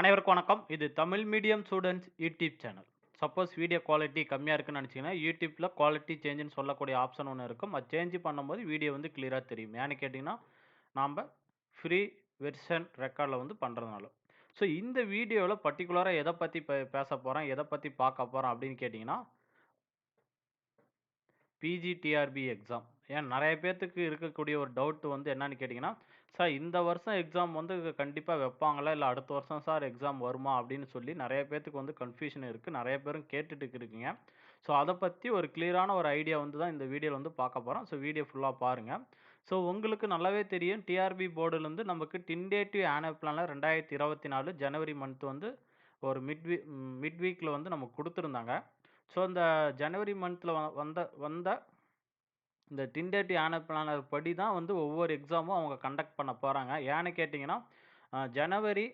அனைவருக்கும் வணக்கம். இது Tamil medium students YouTube channel. Suppose video quality கம்மியாக இருக்குன்னு நினச்சிங்கன்னா யூடியூப்பில் குவாலிட்டி சேஞ்சுன்னு சொல்லக்கூடிய ஆப்ஷன் ஒன்று இருக்கும். அது சேஞ்ச் பண்ணும்போது வீடியோ வந்து கிளியராக தெரியும். ஏன்னு கேட்டிங்கன்னா நாம் ஃப்ரீ வெர்ஷன் ரெக்கார்டில் வந்து பண்ணுறதுனால ஸோ இந்த வீடியோவில் பர்டிகுலராக எதை பற்றி பே பேச போகிறேன் எதை பற்றி பார்க்க போகிறோம் அப்படின்னு கேட்டிங்கன்னா பிஜிடிஆர்பி எக்ஸாம் ஏன் நிறைய பேர்த்துக்கு இருக்கக்கூடிய ஒரு டவுட் வந்து என்னன்னு கேட்டிங்கன்னா சார் இந்த வருஷம் எக்ஸாம் வந்து கண்டிப்பாக வைப்பாங்களா? இல்லை அடுத்த வருஷம் சார் எக்ஸாம் வருமா? அப்படின்னு சொல்லி நிறைய பேர்த்துக்கு வந்து கன்ஃபியூஷன் இருக்குது நிறைய பேரும் கேட்டுட்டு இருக்கீங்க. ஸோ அதை பற்றி ஒரு கிளியரான ஒரு ஐடியா வந்து தான் இந்த வீடியோவில் வந்து பார்க்க போகிறோம் ஸோ வீடியோ ஃபுல்லாக பாருங்கள் ஸோ உங்களுக்கு நல்லாவே தெரியும். டிஆர்பி போர்டுலேருந்து நமக்கு டிண்டேட்டிவ் ஆனுவல் பிளானில் ரெண்டாயிரத்தி இருபத்தி நாலு ஜனவரி மந்த் வந்து ஒரு மிட் வீ மிட் வீக்கில் வந்து நமக்கு கொடுத்துருந்தாங்க. ஸோ இந்த ஜனவரி மந்தில் வந்த வந்த இந்த டிண்டேட்டிவ் ஆன பிளானர் படி தான் வந்து ஒவ்வொரு எக்ஸாமும் அவங்க கண்டக்ட் பண்ண போகிறாங்க ஏன்னு கேட்டிங்கன்னா ஜனவரி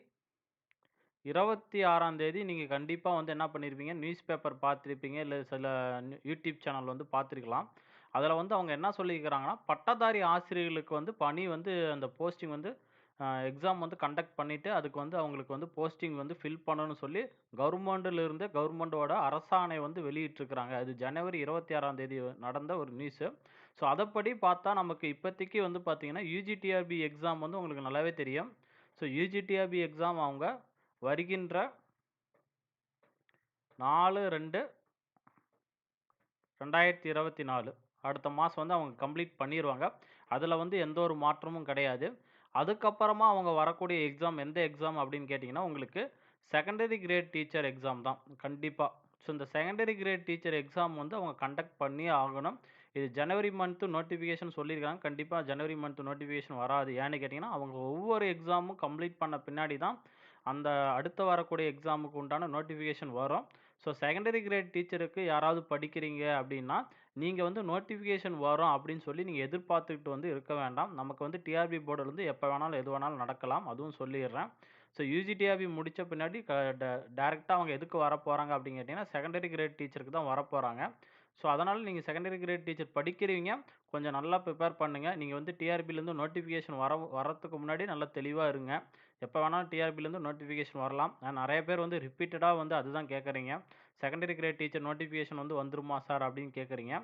இருபத்தி ஆறாம் தேதி நீங்கள் கண்டிப்பாக வந்து என்ன பண்ணியிருப்பீங்க நியூஸ் பேப்பர் பார்த்துருப்பீங்க. இல்லை சில யூடியூப் சேனல் வந்து பார்த்துருக்கலாம். அதில் வந்து அவங்க என்ன சொல்லியிருக்கிறாங்கன்னா பட்டதாரி ஆசிரியர்களுக்கு வந்து பணி வந்து அந்த போஸ்டிங் வந்து எக்ஸாம் வந்து கண்டக்ட் பண்ணிவிட்டு அதுக்கு வந்து அவங்களுக்கு வந்து போஸ்டிங் வந்து ஃபில் பண்ணணும்னு சொல்லி கவர்மெண்ட்டிலிருந்து கவர்மெண்ட்டோட அரசாணை வந்து வெளியிட்டிருக்கிறாங்க. அது ஜனவரி இருபத்தி ஆறாம் தேதி நடந்த ஒரு நியூஸு ஸோ அதைப்படி பார்த்தா நமக்கு இப்போதைக்கு வந்து பார்த்தீங்கன்னா யூஜிடிஆர்பி எக்ஸாம் வந்து உங்களுக்கு நல்லாவே தெரியும். ஸோ யூஜிடிஆர்பி எக்ஸாம் அவங்க வருகின்ற நாலு ரெண்டு ரெண்டாயிரத்தி இருபத்தி நாலு அடுத்த மாதம் வந்து அவங்க கம்ப்ளீட் பண்ணிடுவாங்க அதில் வந்து எந்த ஒரு மாற்றமும் கிடையாது. அதுக்கப்புறமா அவங்க வரக்கூடிய எக்ஸாம் எந்த எக்ஸாம் அப்படின்னு கேட்டிங்கன்னா உங்களுக்கு செகண்டரி கிரேட் டீச்சர் எக்ஸாம் தான். கண்டிப்பாக ஸோ இந்த செகண்டரி கிரேட் டீச்சர் எக்ஸாம் வந்து அவங்க கண்டக்ட் பண்ணி ஆகணும். இது ஜனவரி மந்த்து நோட்டிஃபிகேஷன் சொல்லியிருக்காங்க. கண்டிப்பாக ஜனவரி மந்த் நோட்டிஃபிகேஷன் வராது. ஏன்னு கேட்டிங்கன்னா அவங்க ஒவ்வொரு எக்ஸாமும் கம்ப்ளீட் பண்ண பின்னாடி தான் அந்த அடுத்து வரக்கூடிய எக்ஸாமுக்கு உண்டான நோட்டிஃபிகேஷன் வரும். ஸோ செகண்டரி கிரேட் டீச்சருக்கு யாராவது படிக்கிறீங்க அப்படின்னா நீங்கள் வந்து நோட்டிஃபிகேஷன் வரும் அப்படின்னு சொல்லி நீங்கள் எதிர்பார்த்துக்கிட்டு வந்து இருக்க வேண்டாம். நமக்கு வந்து டிஆர்பி போர்டிலேருந்து எப்போ வேணாலும் எது வேணாலும் நடக்கலாம். அதுவும் சொல்லிடுறேன். ஸோ யூஜிடிஆர்பி முடித்த பின்னாடி க டேரெக்டாக அவங்க எதுக்கு வர போகிறாங்க அப்படின்னு கேட்டிங்கன்னா செகண்டரி கிரேட் டீச்சருக்கு தான் வர போகிறாங்க ஸோ அதனால் நீங்கள் செகண்டரி கிரேட் டீச்சர் படிக்கிறீங்க. கொஞ்சம் நல்லா ப்ரிப்பேர் பண்ணுங்கள் நீங்கள் வந்து டிஆர்பிலேருந்து நோட்டிஃபிகேஷன் வர வரத்துக்கு முன்னாடி நல்லா தெளிவாக இருங்க. எப்போ வேணாலும் டிஆர்பிலேருந்து நோட்டிஃபிகேஷன் வரலாம். நான் நிறைய பேர் வந்து ரிப்பீட்டடாக வந்து அதுதான் கேட்குறீங்க செகண்டரி கிரேட் டீச்சர் நோட்டிஃபிகேஷன் வந்து வந்துருமா சார் அப்படின்னு கேட்குறீங்க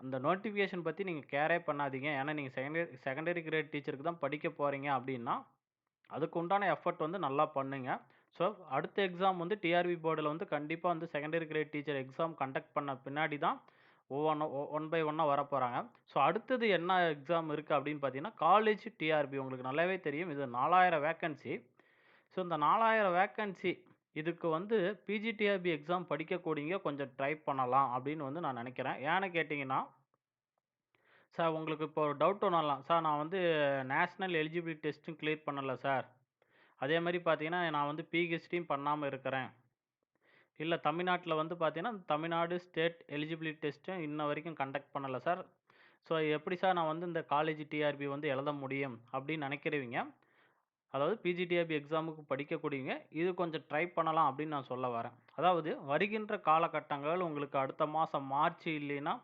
அந்த நோட்டிஃபிகேஷன் பற்றி நீங்கள் கேரே பண்ணாதீங்க. ஏன்னா நீங்கள் செகண்டரி செகண்டரி கிரேட் டீச்சருக்கு தான் படிக்க போகிறீங்க அப்படின்னா அதுக்கு உண்டான எஃபர்ட் வந்து நல்லா பண்ணுங்கள் ஸோ அடுத்த எக்ஸாம் வந்து டிஆர்பி போர்டில் வந்து கண்டிப்பாக வந்து secondary grade teacher exam conduct பண்ண பின்னாடி தான் ஒவ்வொன்று ஒன் பை ஒன்னாக வர போகிறாங்க ஸோ அடுத்தது என்ன எக்ஸாம் இருக்குது அப்படின்னு பார்த்தீங்கன்னா காலேஜ் டிஆர்பி உங்களுக்கு நல்லாவே தெரியும். இது நாலாயிரம் வேக்கன்சி ஸோ இந்த நாலாயிரம் வேக்கன்சி இதுக்கு வந்து பிஜிடிஆர்பி எக்ஸாம் படிக்கக்கூடியங்க கொஞ்சம் ட்ரை பண்ணலாம் அப்படின்னு வந்து நான் நினைக்கிறேன். ஏன்னு கேட்டிங்கன்னா சார் உங்களுக்கு இப்போ ஒரு டவுட் ஒன்று வரலாம் சார் நான் வந்து நேஷ்னல் எலிஜிபிலிட்டி டெஸ்ட்டும் கிளியர் பண்ணலை சார் அதே மாதிரி பார்த்தீங்கன்னா நான் வந்து பிஹெச்டியும் பண்ணாமல் இருக்கிறேன். இல்லை தமிழ்நாட்டில் வந்து பார்த்தீங்கன்னா தமிழ்நாடு ஸ்டேட் எலிஜிபிலிட்டி டெஸ்ட்டும் இன்ன வரைக்கும் கண்டக்ட் பண்ணலை சார். ஸோ எப்படி சார் நான் வந்து இந்த காலேஜ் டிஆர்பி வந்து எழுத முடியும் அப்படின்னு நினைக்கிறவங்க? அதாவது பிஜிடிஆர்பி எக்ஸாமுக்கு படிக்கக்கூடியவங்க இது கொஞ்சம் ட்ரை பண்ணலாம் அப்படின்னு நான் சொல்ல வரேன். அதாவது வருகின்ற காலகட்டங்கள் உங்களுக்கு அடுத்த மாதம் மார்ச் இல்லைன்னா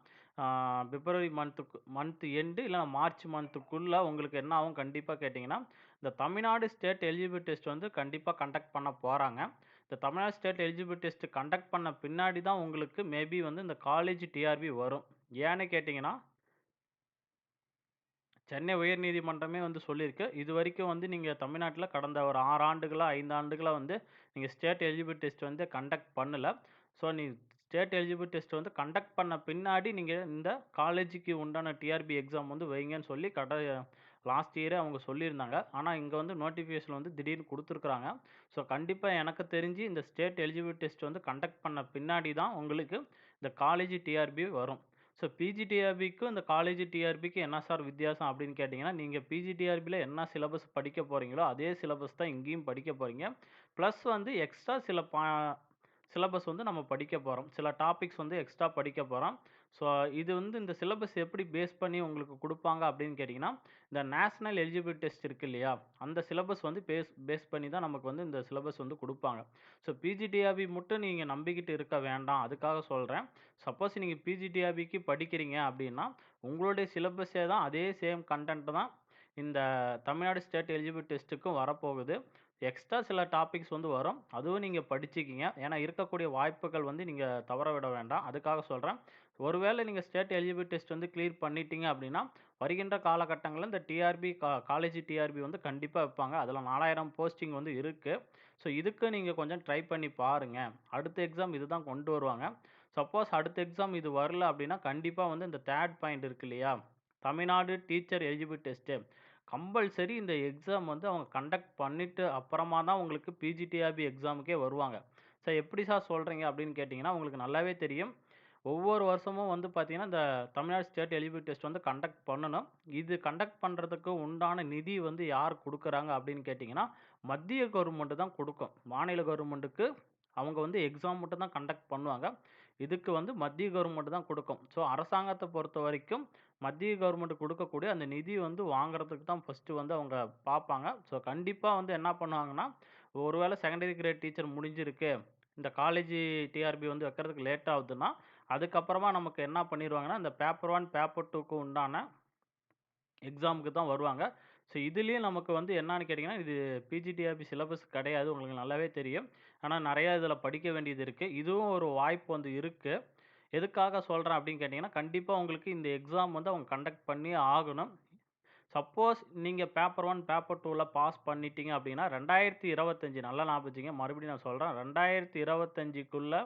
பிப்ரவரி மந்த்துக்கு மந்த் எண்டு இல்லைனா மார்ச் மந்த்துக்குள்ளே உங்களுக்கு என்ன ஆகும் கண்டிப்பாக கேட்டிங்கன்னா இந்த தமிழ்நாடு ஸ்டேட் எலிஜிபிள் டெஸ்ட் வந்து கண்டிப்பாக கண்டக்ட் பண்ண போகிறாங்க இந்த Tamil Nadu state eligible test conduct பண்ண பின்னாடி தான் உங்களுக்கு மேபி வந்து இந்த காலேஜ் டிஆர்பி வரும். ஏன்னு கேட்டிங்கன்னா சென்னை உயர்நீதிமன்றமே வந்து சொல்லியிருக்கு. இது வரைக்கும் வந்து நீங்கள் தமிழ்நாட்டில் கடந்த ஒரு ஆறு ஆண்டுகளாக ஐந்து ஆண்டுகளாக வந்து நீங்கள் ஸ்டேட் எலிஜிபிள் டெஸ்ட் வந்து கண்டக்ட் பண்ணல. ஸோ நீ ஸ்டேட் எலிஜிபிள் டெஸ்ட் வந்து கண்டக்ட் பண்ண பின்னாடி நீங்கள் இந்த காலேஜுக்கு உண்டான டிஆர்பி எக்ஸாம் வந்து வைங்கன்னு சொல்லி கட லாஸ்ட் இயரே அவங்க சொல்லியிருந்தாங்க. ஆனால் இங்கே வந்து நோட்டிஃபிகேஷன் வந்து திடீர்னு கொடுத்துருக்குறாங்க. ஸோ கண்டிப்பாக எனக்கு தெரிஞ்சு இந்த ஸ்டேட் எலிஜிபிலிட்டி டெஸ்ட் வந்து கண்டக்ட் பண்ண பின்னாடி தான் உங்களுக்கு இந்த காலேஜ் டிஆர்பி வரும். ஸோ பிஜிடிஆர்பிக்கும் இந்த காலேஜ் டிஆர்பிக்கு என்ன சார் வித்தியாசம் அப்படின்னு கேட்டிங்கன்னா நீங்கள் பிஜிடிஆர்பியில் என்ன சிலபஸ் படிக்க போகிறீங்களோ அதே சிலபஸ் தான் இங்கேயும் படிக்க போகிறீங்க ப்ளஸ் வந்து எக்ஸ்ட்ரா சில பா சிலபஸ் வந்து நம்ம படிக்க போகிறோம் சில டாபிக்ஸ் வந்து எக்ஸ்ட்ரா படிக்க போகிறோம் ஸோ இது வந்து இந்த சிலபஸ் எப்படி பேஸ் பண்ணி உங்களுக்கு கொடுப்பாங்க அப்படின்னு கேட்டிங்கன்னா இந்த நேஷ்னல் எலிஜிபிலிட்டி டெஸ்ட் இருக்கு இல்லையா அந்த சிலபஸ் வந்து பேஸ் பேஸ் பண்ணி தான் நமக்கு வந்து இந்த சிலபஸ் வந்து கொடுப்பாங்க ஸோ பிஜிடிஆர்பி மட்டும் நீங்கள் நம்பிக்கிட்டு இருக்க வேண்டாம் அதுக்காக சொல்கிறேன் சப்போஸ் நீங்கள் பிஜிடிஆபிக்கு படிக்கிறீங்க அப்படின்னா உங்களுடைய சிலபஸே தான் அதே சேம் கண்டென்ட் தான் இந்த தமிழ்நாடு ஸ்டேட் எலிஜிபிலிட்டி டெஸ்ட்டுக்கும் வரப்போகுது. எக்ஸ்ட்ரா சில டாபிக்ஸ் வந்து வரும். அதுவும் நீங்கள் படிச்சுக்கிங்க. ஏன்னா இருக்கக்கூடிய வாய்ப்புகள் வந்து நீங்கள் தவற விட வேண்டாம். அதுக்காக சொல்கிறேன் ஒருவேளை நீங்கள் ஸ்டேட் எலிஜிபிலிட்டி டெஸ்ட் வந்து கிளியர் பண்ணிட்டீங்க அப்படின்னா, வருகின்ற காலகட்டங்களில் இந்த டிஆர்பி கா காலேஜ் டிஆர்பி வந்து கண்டிப்பாக வைப்பாங்க. அதில் நாலாயிரம் போஸ்டிங் வந்து இருக்குது ஸோ இதுக்கு நீங்கள் கொஞ்சம் ட்ரை பண்ணி பாருங்கள் அடுத்த எக்ஸாம் இதுதான் கொண்டு வருவாங்க. சப்போஸ் அடுத்த எக்ஸாம் இது வரல அப்படின்னா, கண்டிப்பாக வந்து இந்த தேர்ட் பாயிண்ட் இருக்கு இல்லையா? Tamil Nadu teacher eligibility test. Compulsory இந்த எக்ஸாம் வந்து அவங்க கண்டக்ட் பண்ணிவிட்டு அப்புறமா தான் உங்களுக்கு பிஜிடிஆர்பி எக்ஸாமுக்கே வருவாங்க. சார் எப்படி சார் சொல்கிறீங்க அப்படின்னு கேட்டிங்கன்னா உங்களுக்கு நல்லாவே தெரியும். ஒவ்வொரு வருஷமும் வந்து பார்த்திங்கன்னா இந்த தமிழ்நாடு ஸ்டேட் எலிபிட் டெஸ்ட் வந்து கண்டக்ட் பண்ணணும். இது கண்டக்ட் பண்ணுறதுக்கு உண்டான நிதி வந்து யார் கொடுக்குறாங்க அப்படின்னு கேட்டிங்கன்னா மத்திய கவர்மெண்ட்டு தான் கொடுக்கும் மாநில கவர்மெண்ட்டுக்கு அவங்க வந்து எக்ஸாம் மட்டும் தான் கண்டக்ட் பண்ணுவாங்க. இதுக்கு வந்து மத்திய கவர்மெண்ட் தான் கொடுக்கும் ஸோ அரசாங்கத்தை பொறுத்த வரைக்கும் மத்திய கவர்மெண்ட் கொடுக்கக்கூடிய அந்த நிதி வந்து வாங்குறதுக்கு தான் ஃபஸ்ட்டு வந்து அவங்க பார்ப்பாங்க. ஸோ கண்டிப்பாக வந்து என்ன பண்ணுவாங்கன்னா, ஒருவேளை செகண்டரி கிரேட் டீச்சர் முடிஞ்சிருக்கு. இந்த காலேஜ் டிஆர்பி வந்து வைக்கிறதுக்கு லேட் ஆகுதுன்னா, அதுக்கப்புறமா நமக்கு என்ன பண்ணிடுவாங்கன்னா இந்த பேப்பர் ஒன் பேப்பர் டூக்கு உண்டான எக்ஸாமுக்கு தான் வருவாங்க. ஸோ இதுலேயும் நமக்கு வந்து என்னான்னு கேட்டிங்கன்னா இது பிஜிடிஆர்பி சிலபஸ் கிடையாது. உங்களுக்கு நல்லாவே தெரியும். ஆனால் நிறையா இதில் படிக்க வேண்டியது இருக்குது இதுவும் ஒரு வாய்ப்பு வந்து இருக்கு. எதுக்காக சொல்கிறேன் அப்படின்னு கேட்டிங்கன்னா கண்டிப்பாக உங்களுக்கு இந்த எக்ஸாம் வந்து அவங்க கண்டக்ட் பண்ணி ஆகணும். சப்போஸ் நீங்கள் பேப்பர் ஒன் பேப்பர் டூவில் பாஸ் பண்ணிட்டீங்க அப்படின்னா, 2025 நல்லா ஞாபகம் மறுபடியும் நான் சொல்கிறேன் ரெண்டாயிரத்தி இருபத்தஞ்சிக்குள்ளே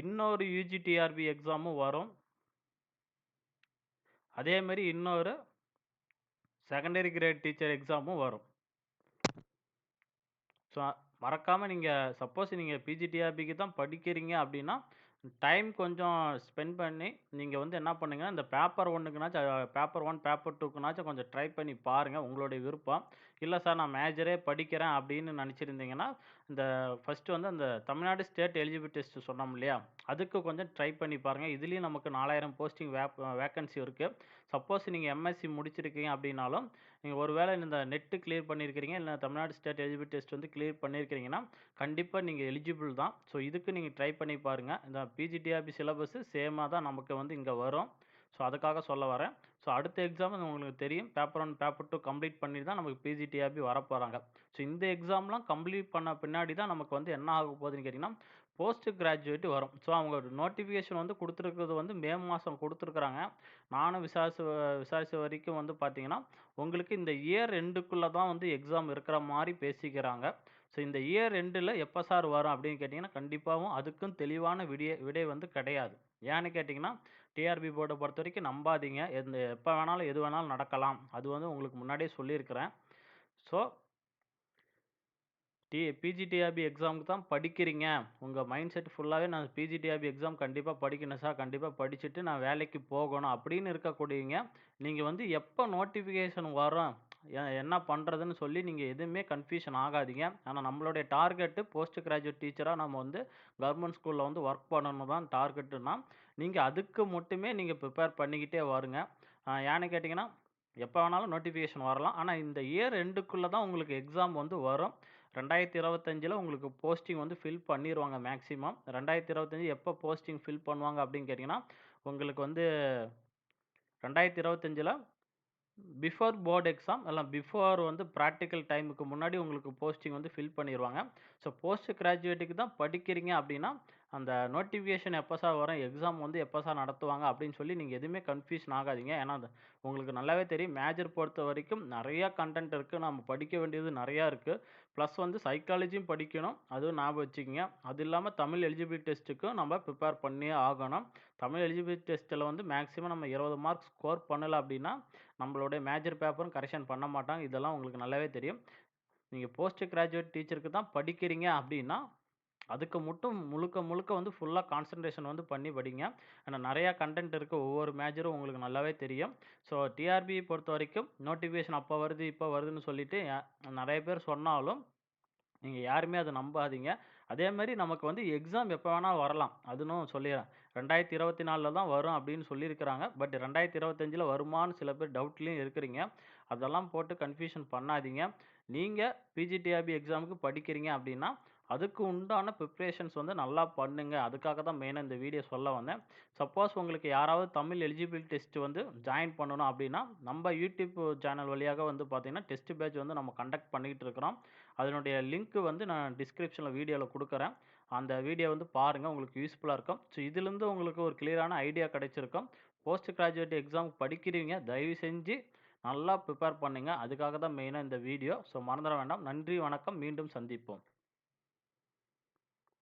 இன்னொரு யூஜிடிஆர்பி எக்ஸாமும் வரும். அதேமாரி இன்னொரு செகண்டரி கிரேட் டீச்சர் எக்ஸாமும் வரும். ஸோ மறக்காமல் நீங்கள் சப்போஸ் நீங்கள் பிஜிடிஆர்பிக்கு தான் படிக்கிறீங்க அப்படின்னா, டைம் கொஞ்சம் ஸ்பெண்ட் பண்ணி நீங்கள் வந்து என்ன பண்ணுங்கன்னா, இந்த பேப்பர் ஒன்றுக்குனாச்சும் பேப்பர் ஒன் பேப்பர் டூக்குனாச்சும் கொஞ்சம் ட்ரை பண்ணி பாருங்கள் உங்களுடைய விருப்பம். இல்லை சார் நான் மேஜரே படிக்கிறேன் அப்படின்னு நினச்சிருந்தீங்கன்னா இந்த ஃபஸ்ட்டு வந்து அந்த தமிழ்நாடு ஸ்டேட் எலிஜிபிலிட்டி டெஸ்ட் சொன்னோம் இல்லையா? அதுக்கு கொஞ்சம் ட்ரை பண்ணி பாருங்கள் இதுலேயும் நமக்கு 4000 போஸ்டிங் வேப் வேக்கன்சி இருக்குது சப்போஸ் நீங்கள் எம்எஸ்சி முடிச்சிருக்கீங்க அப்படின்னாலும், நீங்கள் ஒருவேளை இந்த நெட்டு கிளியர் பண்ணியிருக்கிறீங்க, இல்லை தமிழ்நாடு ஸ்டேட் எலிஜிபிலிட்டி டெஸ்ட் வந்து கிளியர் பண்ணியிருக்கிறீங்கன்னா, கண்டிப்பாக நீங்கள் எலிஜிபிள் தான். ஸோ இதுக்கு நீங்கள் ட்ரை பண்ணி பாருங்க. இந்த பிஜிடிஆர்பி சிலபஸ் சேமாக தான் நமக்கு வந்து இங்கே வரும். ஸோ அதுக்காக சொல்ல வரேன். ஸோ அடுத்த எக்ஸாம் உங்களுக்கு தெரியும். Paper one paper two complete பண்ணி தான் நமக்கு பிஜிடிஆர்பி வரப்போகிறாங்க ஸோ இந்த எக்ஸாம்லாம் கம்ப்ளீட் பண்ண பின்னாடி தான் நமக்கு வந்து என்ன ஆக போகுதுன்னு கேட்டிங்கன்னா போஸ்ட் கிராஜுவேட் வரும். ஸோ அவங்க நோட்டிஃபிகேஷன் வந்து கொடுத்துருக்கிறது வந்து மே மாதம் கொடுத்துருக்குறாங்க நானும் விசாரிச்ச விசாரிச்ச வரைக்கும் வந்து பார்த்தீங்கன்னா, உங்களுக்கு இந்த இயர் ரெண்டுக்குள்ளே தான் வந்து எக்ஸாம் இருக்கிற மாதிரி பேசிக்கிறாங்க. ஸோ இந்த இயர் ரெண்டில் எப்போ சார் வரும் அப்படின்னு கேட்டிங்கன்னா கண்டிப்பாகவும் அதுக்கும் தெளிவான விடிய விடை வந்து கிடையாது. ஏன்னு கேட்டிங்கன்னா டிஆர்பி போர்ட்டை பொறுத்த வரைக்கும் நம்பாதீங்க. எந்த எப்போ வேணாலும், எது வேணாலும் நடக்கலாம். அது வந்து உங்களுக்கு முன்னாடியே சொல்லியிருக்கிறேன். ஸோ டி பிஜிடிஆர்பி எக்ஸாமுக்கு தான் படிக்கிறீங்க. உங்கள் மைண்ட் செட் ஃபுல்லாகவே நான் பிஜிடிஆர்பி எக்ஸாம் கண்டிப்பாக படிக்கணும் சார். கண்டிப்பாக படிச்சுட்டு நான் வேலைக்கு போகணும் அப்படின்னு இருக்கக்கூடியவங்க, நீங்கள் வந்து எப்போ நோட்டிஃபிகேஷன் வரும், என்ன பண்ணுறதுன்னு சொல்லி நீங்கள் எதுவுமே கன்ஃப்யூஷன் ஆகாதீங்க. ஆனால் நம்மளுடைய டார்கெட்டு போஸ்ட் கிராஜுவேட் டீச்சராக நம்ம வந்து கவர்மெண்ட் ஸ்கூலில் வந்து ஒர்க் பண்ணணும் தான் டார்கெட்டுனா நீங்கள் அதுக்கு மட்டுமே நீங்கள் ப்ரிப்பேர் பண்ணிக்கிட்டே வருங்க. ஏன்னு கேட்டிங்கன்னா எப்போ வேணாலும் நோட்டிஃபிகேஷன் வரலாம். ஆனால் இந்த இயர் ரெண்டுக்குள்ளே தான் உங்களுக்கு எக்ஸாம் வந்து வரும். 2025ல உங்களுக்கு போஸ்டிங் வந்து ஃபில் பண்ணிடுவாங்க மேக்ஸிமம். 2025 எப்ப போஸ்டிங் ஃபில் பண்ணுவாங்க அப்படின்னு கேட்டிங்கன்னா உங்களுக்கு வந்து 2025ல பிஃபோர் போர்டு எக்ஸாம் எல்லாம் பிஃபோர் வந்து ப்ராக்டிக்கல் டைமுக்கு முன்னாடி உங்களுக்கு போஸ்டிங் வந்து ஃபில் பண்ணிடுவாங்க ஸோ போஸ்ட் கிராஜுவேட்டுக்கு தான் படிக்கிறீங்க அப்படின்னா, அந்த நோட்டிஃபிகேஷன் எப்போ சார் வரும், எக்ஸாம் வந்து எப்போ சார் நடத்துவாங்க அப்படின்னு சொல்லி நீங்கள் எதுவுமே கன்ஃப்யூஷன் ஆகாதீங்க. ஏன்னா அது உங்களுக்கு நல்லாவே தெரியும். மேஜர் பொறுத்த வரைக்கும் நிறையா கன்டென்ட் இருக்குது நம்ம படிக்க வேண்டியது நிறையா இருக்குது ப்ளஸ் வந்து சைக்காலஜியும் படிக்கணும். அதுவும் ஞாபகம் வச்சுக்கிங்க அது இல்லாமல் தமிழ் எலிஜிபிலிட்டி டெஸ்ட்டுக்கும் நம்ம ப்ரிப்பேர் பண்ணியே ஆகணும். தமிழ் எலிஜிபிலிட்டி டெஸ்ட்டில் வந்து மேக்ஸிமம் நம்ம 20 மார்க் ஸ்கோர் பண்ணலை அப்படின்னா, நம்மளுடைய மேஜர் பேப்பரும் கரெக்ஷன் பண்ண மாட்டாங்க. இதெல்லாம் உங்களுக்கு நல்லாவே தெரியும். நீங்கள் போஸ்ட் கிராஜுவேட் டீச்சருக்கு தான் படிக்கிறீங்க அப்படின்னா, அதுக்கு மட்டும் முழுக்க முழுக்க வந்து ஃபுல்லாக கான்சன்ட்ரேஷன் வந்து பண்ணி படிங்க. ஏன்னா நிறையா கன்டென்ட் இருக்குது ஒவ்வொரு மேஜரும் உங்களுக்கு நல்லாவே தெரியும். ஸோ டிஆர்பி பொறுத்தவரைக்கும் நோட்டிஃபிகேஷன் அப்போ வருது, இப்போ வருதுன்னு சொல்லிட்டு நிறைய பேர் சொன்னாலும், நீங்கள் யாருமே அதை நம்பாதீங்க. அதே மாதிரி நமக்கு வந்து எக்ஸாம் எப்போ வேணால் வரலாம். அதுவும் சொல்லிடலாம் ரெண்டாயிரத்தி இருபத்தி நாலில் தான் வரும் அப்படின்னு சொல்லியிருக்கிறாங்க. பட் 2025ல வருமான்னு சில பேர் டவுட்லேயும் இருக்கிறீங்க. அதெல்லாம் போட்டு கன்ஃப்யூஷன் பண்ணாதீங்க. நீங்கள் பிஜிடிஆர்பி எக்ஸாமுக்கு படிக்கிறீங்க அப்படின்னா, அதுக்கு உண்டான ப்ரிப்பரேஷன்ஸ் வந்து நல்லா பண்ணுங்க. அதுக்காக தான் மெயினாக இந்த வீடியோ சொல்ல வந்தேன். சப்போஸ் உங்களுக்கு யாராவது தமிழ் எலிஜிபிலிட்டி டெஸ்ட் வந்து ஜாயின் பண்ணணும் அப்படின்னா நம்ம யூடியூப் சேனல் வழியாக வந்து பார்த்திங்கன்னா டெஸ்ட் பேட்ச் வந்து நம்ம கண்டக்ட் பண்ணிக்கிட்டு இருக்கிறோம். அதனுடைய லிங்க் வந்து நான் டிஸ்கிரிப்ஷனில் வீடியோவில் கொடுக்குறேன் அந்த வீடியோ வந்து பாருங்கள் உங்களுக்கு யூஸ்ஃபுல்லாக இருக்கும். ஸோ இதுலேருந்து உங்களுக்கு ஒரு கிளியரான ஐடியா கிடைச்சிருக்கும். போஸ்ட் கிராஜுவேட் எக்ஸாம் படிக்கிறீங்க. தயவு செஞ்சு நல்லா ப்ரிப்பேர் பண்ணுங்கள் அதுக்காக தான் மெயினாக இந்த வீடியோ. ஸோ மறந்துட வேண்டாம். நன்றி, வணக்கம். மீண்டும் சந்திப்போம்.